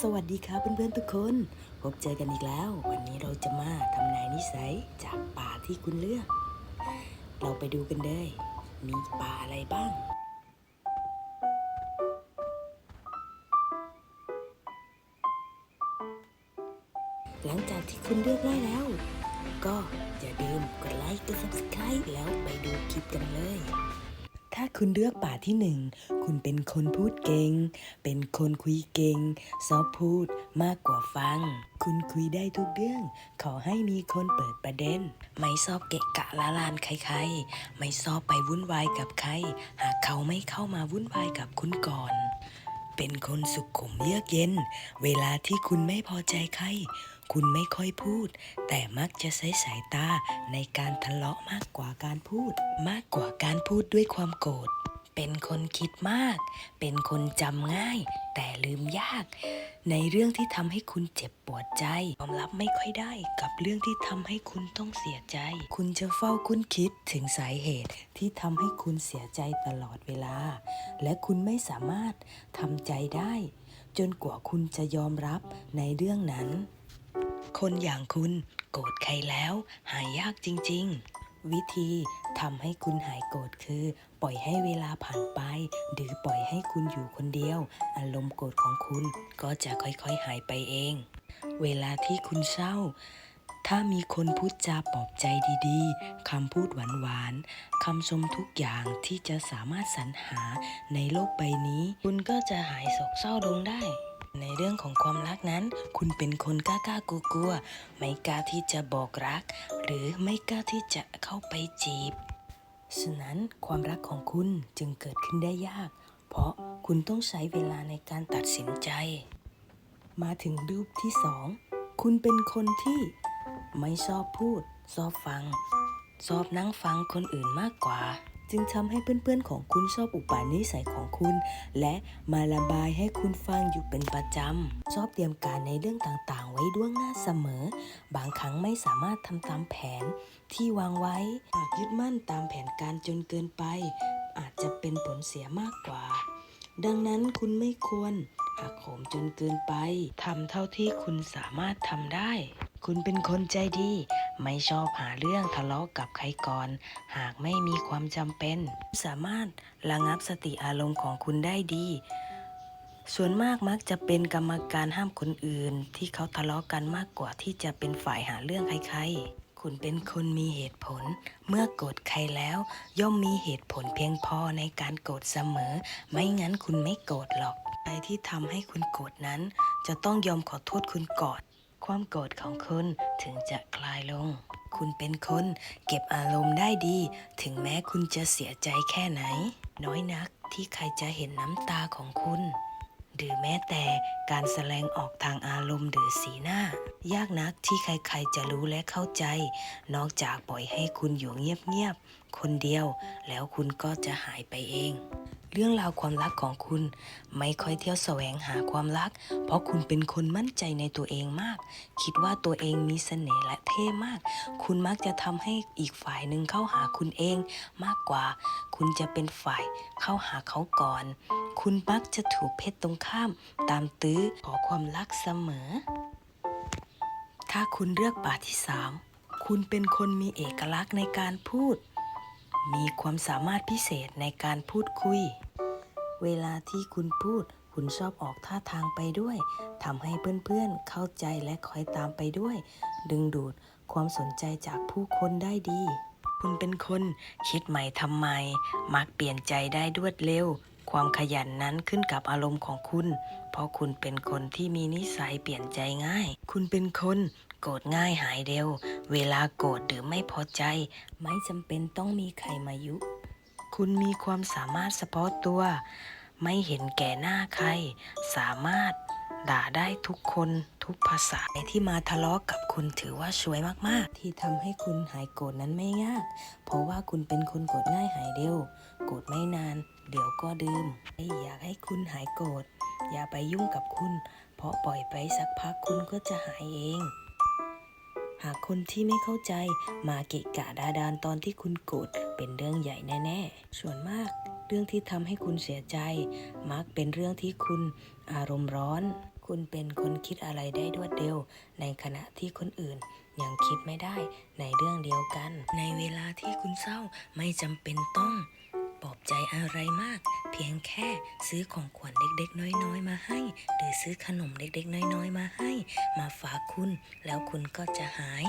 สวัสดีครับเพื่อนๆทุกคน พบเจอกันอีกแล้ว วันนี้เราจะมาทำนายนิสัยจากป่าที่คุณเลือก เราไปดูกันเลย มีป่าอะไรบ้าง หลังจากที่คุณเลือกได้แล้ว ก็อย่าลืมกดไลค์กด subscribe แล้วไปดูคลิปกันเลยาคุณเลือกป่าที่หนึ่ง คุณเป็นคนพูดเก่ง เป็นคนคุยเก่งชอบพูดมากกว่าฟัง คุณคุยได้ทุกเรื่อง ขอให้มีคนเปิดประเด็น ไม่ชอบเกะกะละลานใครๆ ไม่ชอบไปวุ่นวายกับใคร หากเขาไม่เข้ามาวุ่นวายกับคุณก่อน เป็นคนสุขุมเยือกเย็น เวลาที่คุณไม่พอใจใคร คุณไม่ค่อยพูด แต่มักจะใช้สายตาในการทะเลาะมากกว่าการพูด มากกว่าการพูดด้วยความโกรธ เป็นคนคิดมาก เป็นคนจำง่าย แต่ลืมยาก ในเรื่องที่ทำให้คุณเจ็บปวดใจยอมรับไม่ค่อยได้กับเรื่องที่ทำให้คุณต้องเสียใจ คุณจะเฝ้าคุ้นคิดถึงสาเหตุที่ทำให้คุณเสียใจตลอดเวลา และคุณไม่สามารถทำใจได้ จนกว่าคุณจะยอมรับในเรื่องนั้น คนอย่างคุณโกรธใครแล้ว หายยากจริง ๆ วิธีทำให้คุณหายโกรธคือ ปล่อยให้เวลาผ่านไป หรือปล่อยให้คุณอยู่คนเดียว อารมณ์โกรธของคุณก็จะค่อยๆหายไปเอง เวลาที่คุณเศร้า ถ้ามีคนพูดจาปลอบใจดีๆคำพูดหวานๆคำชมทุกอย่างที่จะสามารถสรรหาในโลกใบนี้ คุณก็จะหายโศกเศร้าลงได้ ในเรื่องของความรักนั้น คุณเป็นคนกล้ากล้ากลัวกลัวๆไม่กล้าที่จะบอกรัก หรือไม่กล้าที่จะเข้าไปจีบ ฉะนั้นความรักของคุณจึงเกิดขึ้นได้ยาก เพราะคุณต้องใช้เวลาในการตัดสินใจ มาถึงรูปที่สองคุณเป็นคนที่ไม่ชอบพูดชอบฟังชอบนั่งฟังคนอื่นมากกว่า จึงทำให้เพื่อนๆของคุณชอบอุปนิสัยของคุณ และมาระบายให้คุณฟังอยู่เป็นประจำ ชอบเตรียมการในเรื่องต่างๆ ไว้ล่วงหน้าเสมอ บางครั้งไม่สามารถทำตามแผนที่วางไว้หากยึดมั่นตามแผนการจนเกินไป อาจจะเป็นผลเสียมากกว่า ดังนั้นคุณไม่ควรหักโหมจนเกินไปทำเท่าที่คุณสามารถทำได้ คุณเป็นคนใจดี ไม่ชอบหาเรื่องทะเลาะกับใครก่อน หากไม่มีความจำเป็น สามารถระงับสติอารมณ์ของคุณได้ดี ส่วนมากมักจะเป็นกรรมการห้ามคนอื่น ที่เขาทะเลาะกันมากกว่าที่จะเป็นฝ่ายหาเรื่องใครๆ คุณเป็นคนมีเหตุผล เมื่อโกรธใครแล้ว ย่อมมีเหตุผลเพียงพอในการโกรธเสมอ ไม่งั้นคุณไม่โกรธหรอกใครที่ทำให้คุณโกรธนั้น จะต้องยอมขอโทษคุณก่อน ความโกรธของคุณถึงจะคลายลง คุณเป็นคนเก็บอารมณ์ได้ดี ถึงแม้คุณจะเสียใจแค่ไหน น้อยนักที่ใครจะเห็นน้ำตาของคุณ หรือแม้แต่การแสดงออกทางอารมณ์หรือสีหน้า ยากนักที่ใครๆจะรู้และเข้าใจ นอกจากปล่อยให้คุณอยู่เงียบๆคนเดียว แล้วคุณก็จะหายไปเอง เรื่องราวความรักของคุณ ไม่ค่อยเที่ยวแสวงหาความรัก เพราะคุณเป็นคนมั่นใจในตัวเองมาก คิดว่าตัวเองมีเสน่ห์และเท่มาก คุณมักจะทำให้อีกฝ่ายหนึ่งเข้าหาคุณเองมากกว่า คุณจะเป็นฝ่ายเข้าหาเขาก่อน คุณมักจะถูกเพศตรงข้าม ตามตื้อขอความรักเสมอ ถ้าคุณเลือกป่าที่สามคุณเป็นคนมีเอกลักษณ์ในการพูด มีความสามารถพิเศษในการพูดคุย เวลาที่คุณพูด คุณชอบออกท่าทางไปด้วยทำให้เพื่อนๆ เข้าใจและคอยตามไปด้วย ดึงดูดความสนใจจากผู้คนได้ดี คุณเป็นคนคิดใหม่ทำไมมักเปลี่ยนใจได้รวดเร็ว ความขยันนั้นขึ้นกับอารมณ์ของคุณ เพราะคุณเป็นคนที่มีนิสัยเปลี่ยนใจง่าย คุณเป็นคน โกรธง่ายหายเร็ว เวลาโกรธหรือไม่พอใจ ไม่จำเป็นต้องมีใครมายุ คุณมีความสามารถเฉพาะตัว ไม่เห็นแก่หน้าใคร สามารถด่าได้ทุกคนทุกภาษาในที่มาทะเลาะกับคุณถือว่าช่วยมากๆ ที่ทำให้คุณหายโกรธนั้นไม่ยาก เพราะว่าคุณเป็นคนโกรธง่ายหายเร็ว โกรธไม่นาน เดี๋ยวก็ดื่มไม่อยากให้คุณหายโกรธอย่าไปยุ่งกับคุณ เพราะปล่อยไปสักพักคุณก็จะหายเอง หากคนที่ไม่เข้าใจมาเกะกะดาดานตอนที่คุณโกรธเป็นเรื่องใหญ่แน่ ๆ ส่วนมาก เรื่องที่ทำให้คุณเสียใจ มักเป็นเรื่องที่คุณอารมณ์ร้อน คุณเป็นคนคิดอะไรได้รวดเร็ว ในขณะที่คนอื่นยังคิดไม่ได้ในเรื่องเดียวกัน ในเวลาที่คุณเศร้าไม่จำเป็นต้อง ปลอบใจอะไรมาก เพียงแค่ซื้อของขวัญเด็ก ๆ น้อย ๆ มาให้ หรือซื้อขนมเด็ก ๆ น้อย ๆ มาให้ มาฝากคุณ แล้วคุณก็จะหาย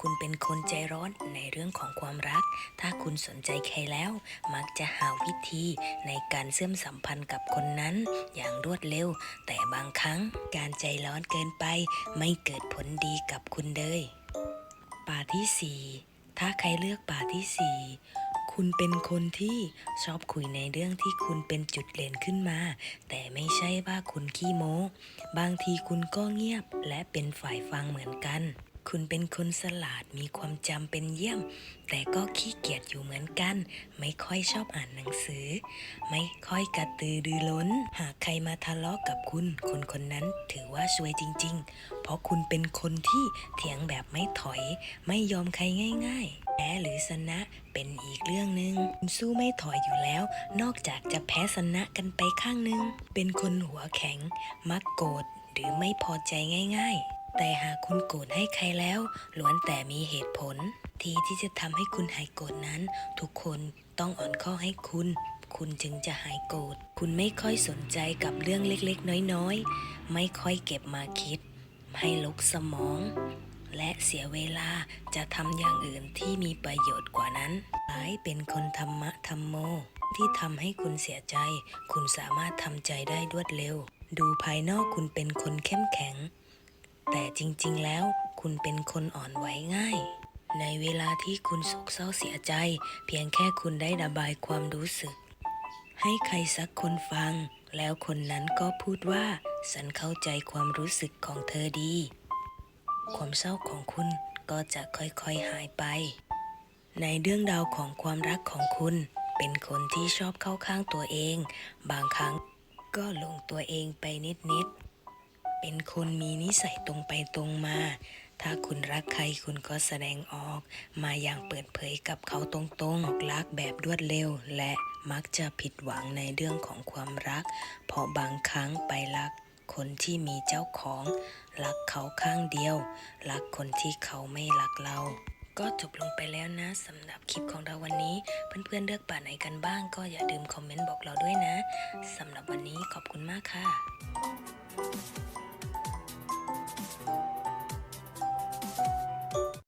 คุณเป็นคนใจร้อนในเรื่องของความรัก ถ้าคุณสนใจใครแล้ว มักจะหาวิธีในการเชื่อมสัมพันธ์กับคนนั้น อย่างรวดเร็ว แต่บางครั้งการใจร้อนเกินไป ไม่เกิดผลดีกับคุณเลยป่าที่สี่ถ้าใครเลือกป่าที่สี่ คุณเป็นคนที่ชอบคุยในเรื่องที่คุณเป็นจุดเด่นขึ้นมา แต่ไม่ใช่ว่าคุณขี้โม้ บางทีคุณก็เงียบและเป็นฝ่ายฟังเหมือนกัน คุณเป็นคนสลาดมีความจำเป็นเยี่ยม แต่ก็ขี้เกียจอยู่เหมือนกัน ไม่ค่อยชอบอ่านหนังสือ ไม่ค่อยกระตือรือร้น หากใครมาทะเลาะกับคุณ คนคนนั้นถือว่าซวยจริง ๆ เพราะคุณเป็นคนที่เถียงแบบไม่ถอย ไม่ยอมใครง่าย ๆ แพ้หรือชนะเป็นอีกเรื่องหนึ่งคุณสู้ไม่ถอยอยู่แล้ว นอกจากจะแพ้ชนะกันไปข้างหนึ่งเป็นคนหัวแข็ง มักโกรธหรือไม่พอใจง่าย ๆ แต่หากคุณโกรธให้ใครแล้วล้วนแต่มีเหตุผล ที่ที่จะทำให้คุณหายโกรธนั้น ทุกคนต้องอ่อนข้อให้คุณ คุณจึงจะหายโกรธคุณไม่ค่อยสนใจกับเรื่องเล็กๆ น้อยๆ ไม่ค่อยเก็บมาคิด ให้ลุกสมอง และเสียเวลาจะทำอย่างอื่นที่มีประโยชน์กว่านั้นหลายเป็นคนธรรมะธรรมโม ที่ทำให้คุณเสียใจ คุณสามารถทำใจได้รวดเร็ว ดูภายนอกคุณเป็นคนเข้มแข็ง แต่จริงๆแล้วคุณเป็นคนอ่อนไหวง่าย ในเวลาที่คุณโศกเศร้าเสียใจ เพียงแค่คุณได้ระบายความรู้สึก ให้ใครสักคนฟัง แล้วคนนั้นก็พูดว่า ฉันเข้าใจความรู้สึกของเธอดี ความเศร้าของคุณก็จะค่อยๆหายไป ในเรื่องราวของความรักของคุณ เป็นคนที่ชอบเข้าข้างตัวเอง บางครั้งก็หลงตัวเองไปนิดๆ เป็นคนมีนิสัยตรงไปตรงมา ถ้าคุณรักใครคุณก็แสดงออก มาอย่างเปิดเผยกับเขาตรงๆออกรักแบบรวดเร็ว และมักจะผิดหวังในเรื่องของความรัก เพราะบางครั้งไปรัก คนที่มีเจ้าของ รักเขาข้างเดียว รักคนที่เขาไม่รักเรา ก็จบลงไปแล้วนะสำหรับคลิปของเราวันนี้ เพื่อนๆเลือกป่าไหนกันบ้าง ก็อย่าลืมคอมเมนต์บอกเราด้วยนะสำหรับวันนี้ขอบคุณมากค่ะ